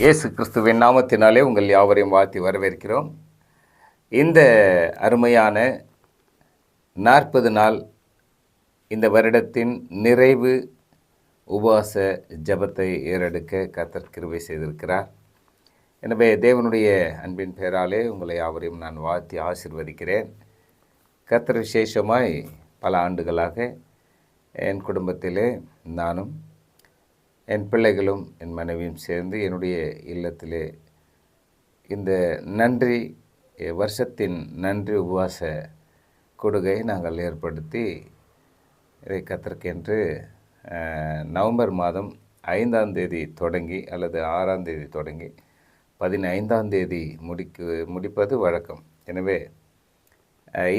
இயேசு கிறிஸ்துவின் நாமத்தினாலே உங்கள் யாவரையும் வாழ்த்தி வரவேற்கிறோம். இந்த அருமையான நாற்பது நாள் இந்த வருடத்தின் நிறைவு உபவாச ஜெபத்தை ஏறெடுக்க கத்தர் கிருபை செய்திருக்கிறார். எனவே தேவனுடைய அன்பின் பெயராலே உங்களை யாவரையும் நான் வாழ்த்தி ஆசிர்வதிக்கிறேன். கத்தர் விசேஷமாய் பல ஆண்டுகளாக என் குடும்பத்திலே நானும் என் பிள்ளைகளும் என் மனைவியும் சேர்ந்து என்னுடைய இல்லத்திலே இந்த நன்றி வருஷத்தின் நன்றி உபவாச கொடுகை நாங்கள் ஏற்படுத்தி இதை கத்திருக்கென்று நவம்பர் மாதம் ஐந்தாம் தேதி தொடங்கி அல்லது ஆறாம் தேதி தொடங்கி பதினைந்தாம் தேதி முடிக்கு முடிப்பது வழக்கம். எனவே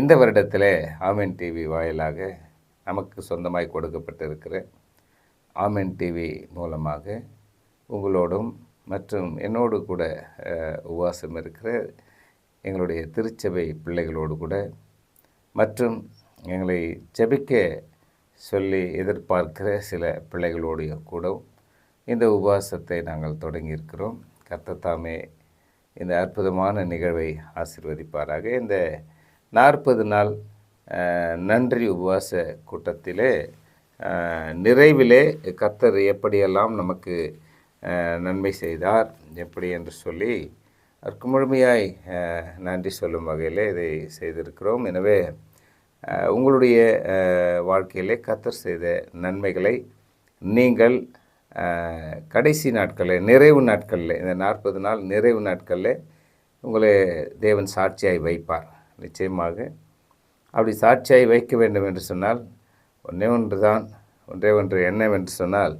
இந்த வருடத்தில் ஆமென் டிவி வாயிலாக நமக்கு சொந்தமாய் கொடுக்கப்பட்டிருக்கிற ஆமென் டிவி மூலமாக உங்களோடும் மற்றும் என்னோடு கூட உபவாசம் இருக்கிற எங்களுடைய திருச்சபை பிள்ளைகளோடு கூட மற்றும் எங்களை ஜபிக்க சொல்லி எதிர்பார்க்கிற சில பிள்ளைகளோடைய கூட இந்த உபவாசத்தை நாங்கள் தொடங்கியிருக்கிறோம். கர்த்தத்தாமே இந்த அற்புதமான நிகழ்வை ஆசீர்வதிப்பாராக. இந்த நாற்பது நாள் நன்றி உபவாச கூட்டத்திலே நிறைவிலே கத்தர் எப்படியெல்லாம் நமக்கு நன்மை செய்தார் எப்படி என்று சொல்லி அதற்கு முழுமையாய் நன்றி சொல்லும் வகையில் இதை செய்திருக்கிறோம். எனவே உங்களுடைய வாழ்க்கையிலே கத்தர் செய்த நன்மைகளை நீங்கள் கடைசி நாட்களில் நிறைவு நாட்களில் இந்த நாற்பது நாள் நிறைவு நாட்களில் உங்களை தேவன் சாட்சியாய் வைப்பார். நிச்சயமாக. அப்படி சாட்சியாய் வைக்க வேண்டும் என்று சொன்னால் ஒன்றே ஒன்று தான் ஒன்றே ஒன்று என்னவென்று சொன்னால்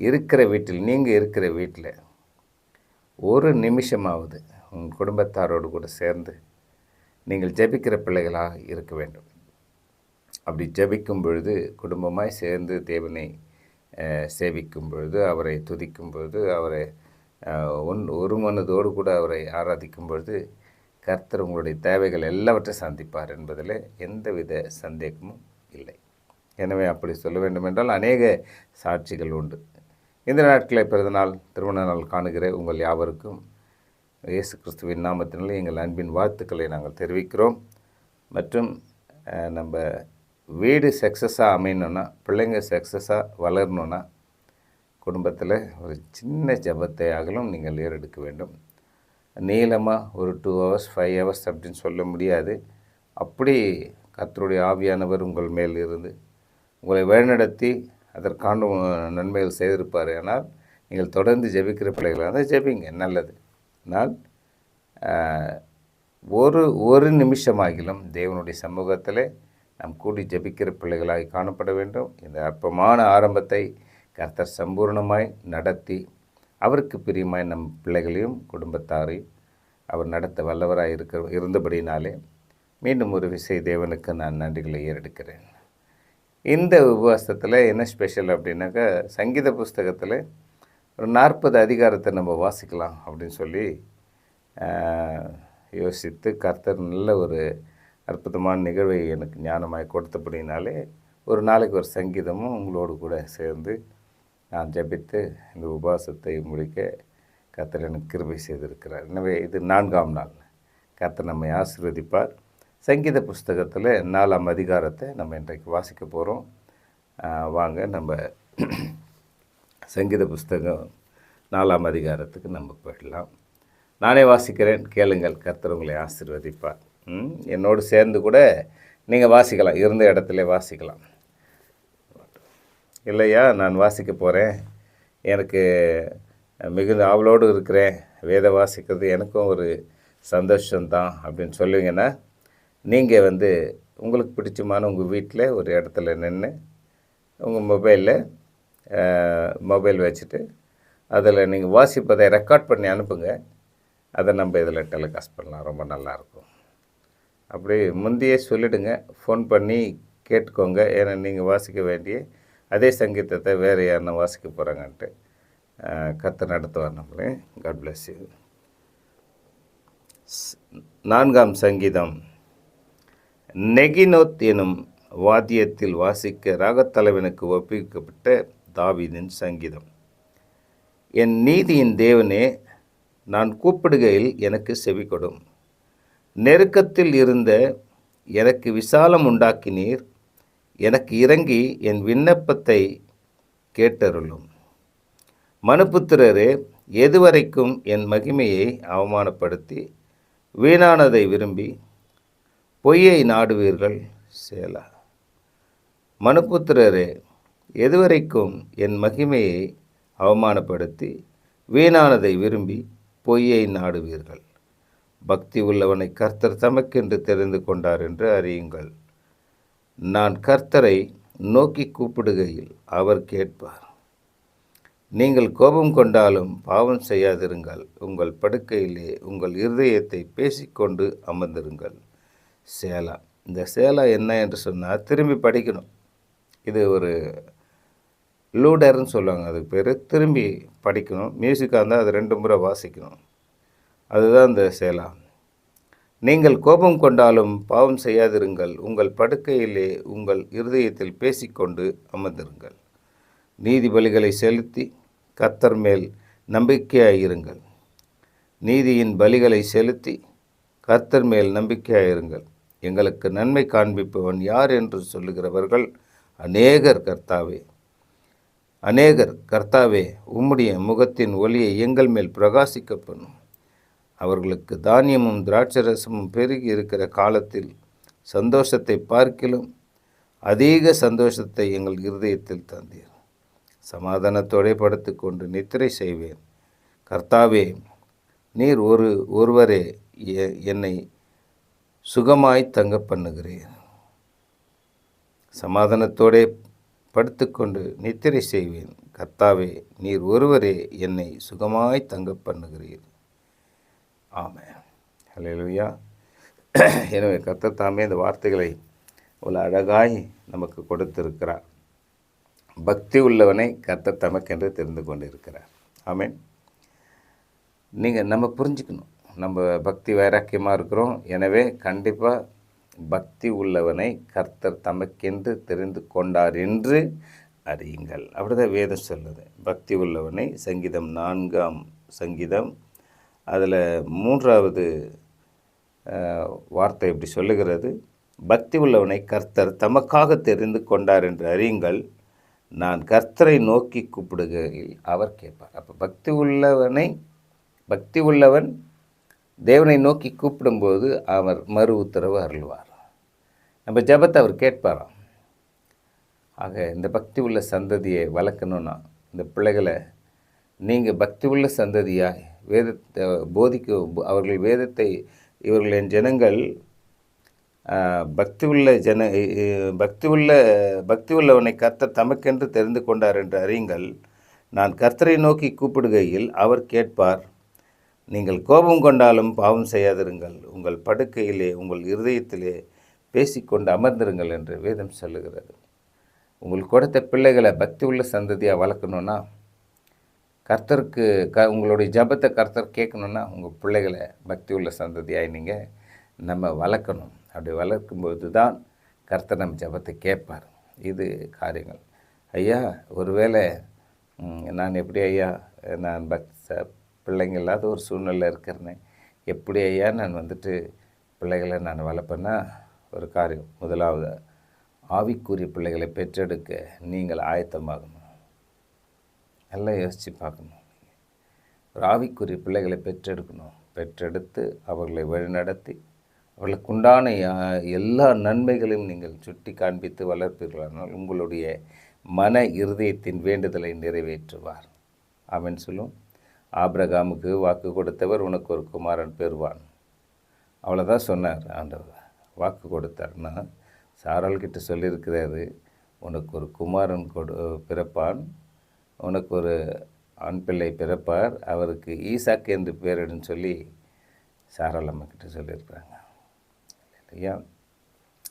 இருக்கிற வீட்டில் நீங்கள் இருக்கிற வீட்டில் ஒரு நிமிஷமாவது உங்கள் குடும்பத்தாரோடு கூட சேர்ந்து நீங்கள் ஜெபிக்கிற பிள்ளைகளாக இருக்க வேண்டும். அப்படி ஜபிக்கும் பொழுது குடும்பமாய் சேர்ந்து தேவனை சேவிக்கும் பொழுது அவரை துதிக்கும் பொழுது அவரை ஒன் ஒரு மனதோடு கூட அவரை ஆராதிக்கும் பொழுது கர்த்தர் உங்களுடைய தேவைகள் எல்லாவற்றையும் சந்திப்பார் என்பதில் எந்தவித சந்தேகமும் இல்லை. எனவே அப்படி சொல்ல வேண்டுமென்றால் அநேக சாட்சிகள் உண்டு. இந்த நாட்களை பிறந்தநாள் திருமண நாள் காணுகிற உங்கள் யாவருக்கும் இயேசு கிறிஸ்துவின் நாமத்தினால் எங்கள் அன்பின் வாழ்த்துக்களை நாங்கள் தெரிவிக்கிறோம். மற்றும் நம்ம வீடு சக்ஸஸாக அமையணுன்னா பிள்ளைங்க சக்ஸஸாக வளரணுன்னா குடும்பத்தில் ஒரு சின்ன ஜெபத்தை ஆகலும் நீங்கள் ஏறெடுக்க வேண்டும். நீளமாக ஒரு டூ ஹவர்ஸ் ஃபைவ் ஹவர்ஸ் அப்படின்னு சொல்ல முடியாது. அப்படி கர்த்தருடைய ஆவியானவர் உங்கள் மேல் இருந்து உங்களை வழிநடத்தி அதற்கான நன்மைகள் செய்திருப்பார். ஆனால் நீங்கள் தொடர்ந்து ஜெபிக்கிற பிள்ளைகளாக இருந்தால் ஜெபிங்க நல்லது. ஆனால் ஒரு ஒரு நிமிஷமாகிலும் தேவனுடைய சமூகத்தில் நாம் கூடி ஜெபிக்கிற பிள்ளைகளாக காணப்பட வேண்டும். இந்த அற்பமான ஆரம்பத்தை கர்த்தர் சம்பூர்ணமாய் நடத்தி அவருக்கு பிரியமாய் நம் பிள்ளைகளையும் குடும்பத்தாரையும் அவர் நடத்த வல்லவராக இருக்க இருந்தபடினாலே மீண்டும் ஒரு விசை தேவனுக்கு நான் நன்றிகளை ஏறெடுக்கிறேன். இந்த உபவாசத்தில் என்ன ஸ்பெஷல் அப்படின்னாக்கா சங்கீத புஸ்தகத்தில் ஒரு நாற்பது அதிகாரத்தை நம்ம வாசிக்கலாம் அப்படின்னு சொல்லி யோசித்து கர்த்தர் நல்ல ஒரு அற்புதமான நிகழ்வை எனக்கு ஞானமாய் கொடுத்தபடினாலே ஒரு நாளைக்கு ஒரு சங்கீதமும் உங்களோடு கூட சேர்ந்து நான் ஜபித்து இந்த உபவாசத்தை முடிக்க கர்த்தர் எனக்கு கிருபை செய்திருக்கிறார். எனவே இது நான்காம் நாள். கர்த்தர் நம்மை ஆசிர்வதிப்பார். சங்கீத புஸ்தகத்தில் நாலாம் அதிகாரத்தை நம்ம இன்றைக்கு வாசிக்க போகிறோம் வாங்க நம்ம சங்கீத புஸ்தகம் நாலாம் அதிகாரத்துக்கு நம்ம போயிடலாம். நானே வாசிக்கிறேன் கேளுங்கள் கர்த்தர் உங்களை ஆசிர்வதிப்பார். என்னோடு சேர்ந்து கூட நீங்கள் வாசிக்கலாம் இருந்த இடத்துல வாசிக்கலாம். இல்லையா நான் வாசிக்க போகிறேன் எனக்கு மிகுந்த ஆவலோடு இருக்கிறேன். வேத வாசிக்கிறது எனக்கும் ஒரு சந்தோஷம்தான் அப்படின்னு சொல்லுவீங்கன்னா நீங்கள் வந்து உங்களுக்கு பிடிச்சமான உங்கள் வீட்டில் ஒரு இடத்துல நின்று உங்கள் மொபைலில் மொபைல் வச்சுட்டு அதில் நீங்கள் வாசிப்பதை ரெக்கார்ட் பண்ணி அனுப்புங்க. அதை நம்ம இதில் டெலிகாஸ்ட் பண்ணலாம். ரொம்ப நல்லாயிருக்கும் அப்படி முந்தையே சொல்லிவிடுங்க ஃபோன் பண்ணி கேட்டுக்கோங்க. ஏன்னா நீங்கள் வாசிக்க வேண்டிய அதே சங்கீதத்தை வேறு யாருன்னா வாசிக்க போகிறாங்கன்ட்டு கற்று நடத்துவார் நம்மளே. காட் பிளஸ் யூ நான்காம் சங்கீதம். நெகினோத் எனும் வாத்தியத்தில் வாசிக்க ராகத்தலைவனுக்கு ஒப்புவிக்கப்பட்ட தாவீதின் சங்கீதம். என் நீதியின் தேவனே நான் கூப்பிடுகையில் எனக்கு செவி கொடும் நெருக்கத்தில் இருந்த எனக்கு விசாலம் உண்டாக்கினீர். எனக்கு இறங்கி என் விண்ணப்பத்தை கேட்டருளும். மனுப்புத்திரரே எதுவரைக்கும் என் மகிமையை அவமானப்படுத்தி வீணானதை விரும்பி பொய்யை நாடுவீர்கள் சேலா. மனுபுத்திரரே எதுவரைக்கும் என் மகிமையை அவமானப்படுத்தி வீணானதை விரும்பி பொய்யை நாடுவீர்கள். பக்தி உள்ளவனை கர்த்தர் தமக்கென்று தெரிந்து கொண்டார் என்று அறியுங்கள். நான் கர்த்தரை நோக்கி கூப்பிடுகையில் அவர் கேட்பார். நீங்கள் கோபம் கொண்டாலும் பாவம் செய்யாதிருங்கள். உங்கள் படுக்கையிலே உங்கள் இருதயத்தை பேசிக்கொண்டு அமர்ந்திருங்கள். சேலா. இந்த சேலா என்ன என்று சொன்னால் திரும்பி படிக்கணும். இது ஒரு லூடர்னு சொல்லுவாங்க. அதுக்கு பேர் திரும்பி படிக்கணும். மியூசிக்காக இருந்தால் அது ரெண்டு முறை வாசிக்கணும். அதுதான் இந்த சேலா. நீங்கள் கோபம் கொண்டாலும் பாவம் செய்யாதிருங்கள். உங்கள் படுக்கையிலே உங்கள் இருதயத்தில் பேசிக்கொண்டு அமர்ந்திருங்கள். நீதிபலிகளை செலுத்தி கத்தர் மேல் நம்பிக்கையாயிருங்கள். நீதியின் பலிகளை செலுத்தி கர்த்தர் மேல் நம்பிக்கையாயிருங்கள். எங்களுக்கு நன்மை காண்பிப்பவன் யார் என்று சொல்லுகிறவர்கள் அநேகர் கர்த்தாவே. அநேகர் கர்த்தாவே உம்முடைய முகத்தின் ஒளியை எங்கள் மேல் பிரகாசிக்க பண்ணும் அவர்களுக்கு தானியமும் திராட்சரசமும் பெருகி இருக்கிற காலத்தில் சந்தோஷத்தை பார்க்கிலும் அதிக சந்தோஷத்தை எங்கள் இருதயத்தில் தந்தீர். சமாதானத்தோடே படுத்துக்கொண்டு நித்திரை செய்வேன். கர்த்தாவே நீர் ஒரு ஒருவரே என்னை சுகமாய் தங்க பண்ணுகிறீர் சமாதானத்தோடே படுத்துக்கொண்டு நித்திரை செய்வேன். கர்த்தாவே நீர் ஒருவரே என்னை சுகமாய் தங்க பண்ணுகிறீர். ஆமே ஹலையா எனவே கத்த தாமே இந்த வார்த்தைகளை ஒரு அழகாய் நமக்கு கொடுத்திருக்கிறார். பக்தி உள்ளவனை கத்த தமக்கென்று தெரிந்து கொண்டிருக்கிறார். ஆமேன். நீங்கள் நம்ம புரிஞ்சுக்கணும். நம்ம பக்தி வைராக்கியமாக இருக்கிறோம். எனவே கண்டிப்பாக பக்தி உள்ளவனை கர்த்தர் தமக்கென்று தெரிந்து கொண்டார் என்று அறியுங்கள். அப்படிதான் வேதம் சொல்லுது. பக்தி உள்ளவனை சங்கீதம் நான்காம் சங்கீதம். அதில் மூன்றாவது வார்த்தை இப்படி சொல்லுகிறது. பக்தி உள்ளவனை கர்த்தர் தமக்காக தெரிந்து கொண்டார் என்று அறியுங்கள். நான் கர்த்தரை நோக்கி கூப்பிடுகையில் அவர் கேட்பார். அப்போ பக்தி உள்ளவனை பக்தி உள்ளவன் தேவனை நோக்கி கூப்பிடும்போது அவர் மறு உத்தரவு அருள்வார். நம்ம ஜபத்தை அவர் கேட்பாராம். ஆக இந்த பக்தி உள்ள சந்ததியை வளர்க்கணுன்னா இந்த பிள்ளைகளை நீங்கள் பக்தி உள்ள சந்ததியாய் வேதத்தை போதிக்க அவர்கள் வேதத்தை இவர்களின் ஜனங்கள் பக்தி உள்ள ஜன பக்தி உள்ள பக்தி உள்ளவனை கர்த்தர் தமக்கென்று தெரிந்து கொண்டார் என்று அறியுங்கள். நான் கர்த்தரை நோக்கி கூப்பிடுகையில் அவர் கேட்பார். நீங்கள் கோபம் கொண்டாலும் பாவம் செய்யாதிருங்கள். உங்கள் படுக்கையிலே உங்கள் இருதயத்திலே பேசிக்கொண்டு அமர்ந்திருங்கள் என்று வேதம் சொல்லுகிறது. உங்களுக்கு கொடுத்த பிள்ளைகளை பக்தி உள்ள சந்ததியாக வளர்க்கணுன்னா கர்த்தருக்கு க உங்களுடைய ஜெபத்தை கர்த்தர் கேட்கணுன்னா உங்கள் பிள்ளைகளை பக்தி உள்ள சந்ததியாக நீங்கள் நம்ம வளர்க்கணும். அப்படி வளர்க்கும்போது தான் கர்த்தர் நம்ம ஜெபத்தை கேட்பார். இது காரியங்கள். ஐயா ஒருவேளை நான் எப்படி ஐயா நான் பக் பிள்ளைங்க இல்லாத ஒரு சூழ்நிலை இருக்கிறேன்னு எப்படி ஐயா நான் வந்துட்டு பிள்ளைகளை நான் வளர்ப்பேன்னா ஒரு காரியம். முதலாவது ஆவிக்குரிய பிள்ளைகளை பெற்றெடுக்க நீங்கள் ஆயத்தமாகணும். நல்லா யோசித்து பார்க்கணும். ஒரு ஆவிக்குரிய பிள்ளைகளை பெற்றெடுக்கணும். பெற்றெடுத்து அவர்களை வழிநடத்தி அவர்களுக்கு உண்டான எல்லா நன்மைகளையும் நீங்கள் சுட்டி காண்பித்து வளர்ப்பீர்களானால் உங்களுடைய மன இருதயத்தின் வேண்டுதலை நிறைவேற்றுவார். அவன் சொல்லும். ஆப்ரகாமுக்கு வாக்கு கொடுத்தவர் உனக்கு ஒரு குமாரன் பெறுவான். அவ்வளோதான் சொன்னார் ஆண்டவர். வாக்கு கொடுத்தார்னா சாராள்கிட்ட சொல்லியிருக்கிறாரு உனக்கு ஒரு குமாரன் கொடு பிறப்பான். உனக்கு ஒரு ஆண் பிள்ளை பிறப்பார். அவருக்கு ஈசாக்கு என்று பேரிடுன்னு சொல்லி சாரால் அம்மக்கிட்ட சொல்லியிருக்கிறாங்க. இல்லையா?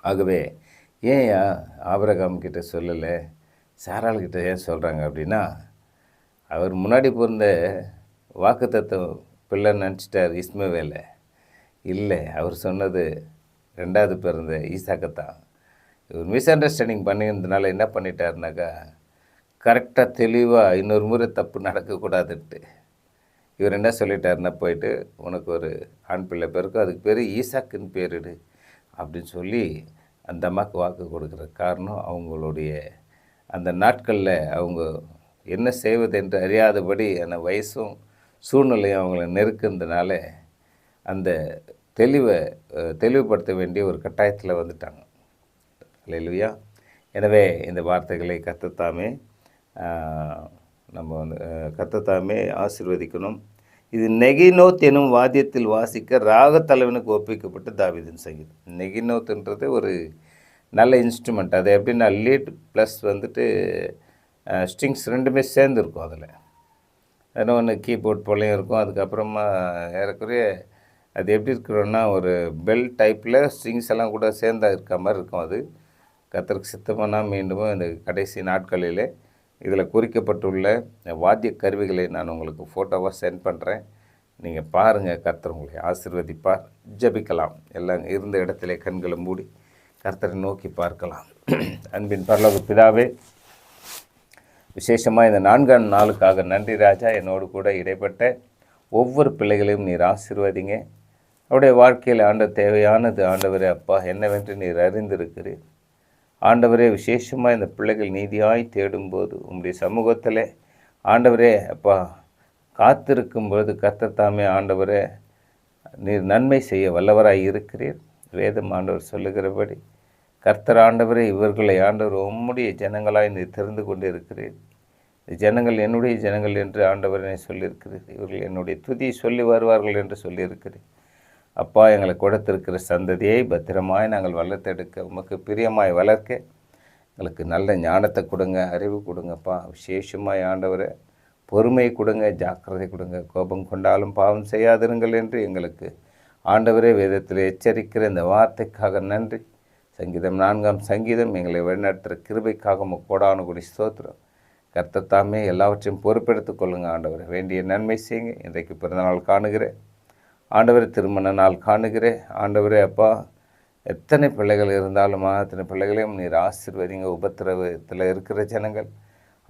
ஆகவே ஏன் ஆபரகாம் கிட்ட சொல்லலை? சாராள்கிட்ட ஏன் சொல்கிறாங்க அப்படின்னா அவர் முன்னாடி பிறந்த வாக்குத்தத்தம் பிள்ளை நினச்சிட்டார் இஸ்மவேலை. இல்லை அவர் சொன்னது ரெண்டாவது பிறந்த ஈசாக்கத்தான். இவர் மிஸ் அண்டர்ஸ்டாண்டிங் பண்ணியிருந்தனால என்ன பண்ணிட்டாருனாக்கா கரெக்டாக தெளிவாக இன்னொரு முறை தப்பு நடக்கக்கூடாதுன்ட்டு. இவர் என்ன சொல்லிட்டாருன்னா போயிட்டு உனக்கு ஒரு ஆண் பிள்ளை பேருக்கும் அதுக்கு பேர் ஈசாக்குன்னு பேரிடு அப்படின்னு சொல்லி அந்த அம்மாவுக்கு வாக்கு கொடுக்குற காரணம் அவங்களுடைய அந்த நாட்களில் அவங்க என்ன செய்வது என்று அறியாதபடி அந்த வயசும் சூழ்நிலையும் அவங்கள நெருக்கிறதுனால அந்த தெளிவை தெளிவுபடுத்த வேண்டிய ஒரு கட்டாயத்தில் வந்துட்டாங்க. இல்லையா எனவே இந்த வார்த்தைகளை கத்தத்தாமே நம்ம வந்து கத்தத்தாமே ஆசிர்வதிக்கணும். இது நெகினோத் எனும் வாத்தியத்தில் வாசிக்க ராகத்தலைவனுக்கு ஒப்பிக்கப்பட்டு தாவிதின் சங்கீதம். நெகினோத்துன்றது ஒரு நல்ல இன்ஸ்ட்ருமெண்ட் அது எப்படின்னா லீட் ப்ளஸ் வந்துட்டு ஸ்ட்ரிங்ஸ் ரெண்டுமே சேர்ந்துருக்கும் அதில். ஏன்னா ஒன்று கீபோர்ட் போலையும் இருக்கும். அதுக்கப்புறமா ஏறக்குறைய அது எப்படி இருக்கிறோன்னா ஒரு பெல் டைப்பில் ஸ்ட்ரிங்ஸ் எல்லாம் கூட சேர்ந்தா இருக்க மாதிரி இருக்கும் அது. கத்தருக்கு சித்தமானா மீண்டும் இந்த கடைசி நாட்களிலே இதில் குறிக்கப்பட்டுள்ள வாத்திய கருவிகளை நான் உங்களுக்கு ஃபோட்டோவாக சென்ட் பண்ணுறேன் நீங்கள் பாருங்கள் கர்த்தர் உங்களை ஆசிர்வதிப்பார். ஜெபிக்கலாம். எல்லாம் இருந்த இடத்துல கண்களை மூடி கர்த்தரை நோக்கி பார்க்கலாம். அன்பின் பரலோக பிதாவே விசேஷமாக இந்த நான்காம் நாளுக்காக நன்றி ராஜா என்னோடு கூட இடைப்பட்ட ஒவ்வொரு பிள்ளைகளையும் நீர் ஆசீர்வதிங்க. அவருடைய வாழ்க்கையில் ஆண்ட தேவையானது ஆண்டவரே அப்பா என்னவென்று நீர் அறிந்திருக்கிறீர். ஆண்டவரே விசேஷமாக இந்த பிள்ளைகள் நீதியாய் தேடும்போது உங்களுடைய சமூகத்தில் ஆண்டவரே அப்பா காத்திருக்கும் பொழுது கத்தத்தாமே ஆண்டவரே நீர் நன்மை செய்ய வல்லவராய் இருக்கிறீர். வேதம் ஆண்டவர் சொல்லுகிறபடி கர்த்தர் ஆண்டவரே இவர்களை ஆண்டவர் உம்முடைய ஜனங்களாய் நீர் திறந்து கொண்டு இருக்கிறேன் ஜனங்கள் என்னுடைய ஜனங்கள் என்று ஆண்டவரனை சொல்லியிருக்கிறேன் இவர்கள் என்னுடைய துதியை சொல்லி வருவார்கள் என்று சொல்லியிருக்கிறேன் அப்பா எங்களை கொடுத்திருக்கிற சந்ததியை பத்திரமாய் நாங்கள் வளர்த்தெடுக்க உமக்கு பிரியமாய் வளர்க்க எங்களுக்கு நல்ல ஞானத்தை கொடுங்க அறிவு கொடுங்கப்பா. விசேஷமாய் ஆண்டவரை பொறுமை கொடுங்க ஜாக்கிரதை கொடுங்க. கோபம் கொண்டாலும் பாவம் செய்யாதிருங்கள் என்று எங்களுக்கு ஆண்டவரே வேதத்தில் எச்சரிக்கிற இந்த வார்த்தைக்காக நன்றி. சங்கீதம் நான்காம் சங்கீதம் எங்களை வழிநடத்துகிற கிருபைக்காக முக்கோடானு கூடி ஸ்தோத்திரம். கர்த்தத்தாமே எல்லாவற்றையும் பொறுப்பெடுத்துக் கொள்ளுங்க ஆண்டவர். வேண்டிய நன்மை செய்யுங்க. இன்றைக்கு பிறந்தநாள் காணுகிறேன். ஆண்டவரை திருமண நாள் காணுகிறேன். ஆண்டவரே அப்பா எத்தனை பிள்ளைகள் இருந்தாலும் அத்தனை பிள்ளைகளையும் நீர் ஆசிர்வதிங்க. உபத்திரவத்தில் இருக்கிற ஜனங்கள்.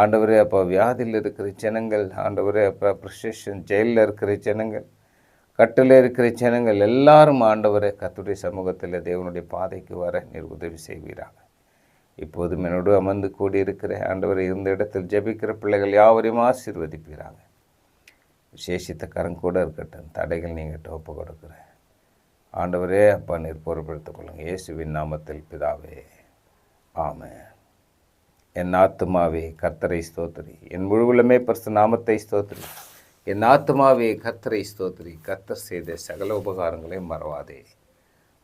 ஆண்டவரே அப்பா வியாதியில் இருக்கிற ஜனங்கள். ஆண்டவரே அப்பா ப்ரிசேஷன் ஜெயிலில் இருக்கிற ஜனங்கள். கட்டில் இருக்கிற ஜனங்கள் எல்லாரும் ஆண்டவரை கத்துடைய சமூகத்தில் தேவனுடைய பாதைக்கு வர நீர் உதவி செய்வீராக. இப்போதும் என்னோடு அமர்ந்து கூடியிருக்கிற ஆண்டவரை இருந்த இடத்தில் ஜெபிக்கிற பிள்ளைகள் யாவரையும் ஆசீர்வதிப்பீராங்க விசேஷித்த கரம் கூட இருக்கட்டும் தடைகள் நீங்கள் ஒப்பு கொடுக்குற. ஆண்டவரே அப்பா நீர் பொறுப்படுத்திக் கொள்ளுங்க. இயேசுவின் நாமத்தில் பிதாவே ஆம என் ஆத்துமாவே கர்த்தரை ஸ்தோத்திரி. என் முழுவலுமே பரிசு நாமத்தை ஸ்தோத்திரி. என் ஆத்துமாவே கர்த்தரை ஸ்தோத்திரி. கர்த்தர் செய்த சகல உபகாரங்களையும் மறவாதே.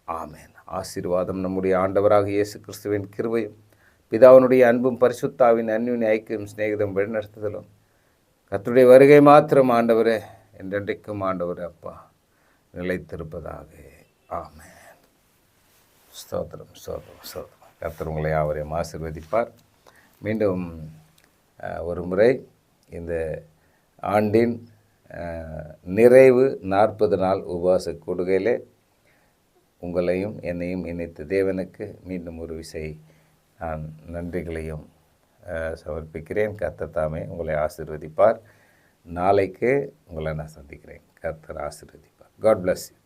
ஆமேன். ஆசீர்வாதம் நம்முடைய ஆண்டவராக இயேசு கிறிஸ்துவின் கிருபையும் பிதாவினுடைய அன்பும் பரிசுத்தாவின் அன்பின் ஐக்கியம் சிநேகிதம் வழிநடத்துதலும் கர்த்தருடைய வருகை மாத்திரம் ஆண்டவரே என்றென்றைக்கும் ஆண்டவரே அப்பா நிலைத்திருப்பதாக. ஆமேன். ஸ்தோத்திரம் ஸ்தோத்திரம் ஸ்தோத்திரம். கத்தர் உங்களை யாவரையும் ஆசீர்வதிப்பார். மீண்டும் ஒரு முறை இந்த ஆண்டின் நிறைவு நாற்பது நாள் உபவாச கொடுகையிலே உங்களையும் என்னையும் இணைத்த தேவனுக்கு மீண்டும் ஒரு விசை நான் நன்றிகளையும் சமர்ப்பிக்கிறேன். கர்த்தர் தாமே உங்களை ஆசிர்வதிப்பார். நாளைக்கு உங்களை நான் சந்திக்கிறேன். கர்த்தர் ஆசீர்வதிப்பார். God bless you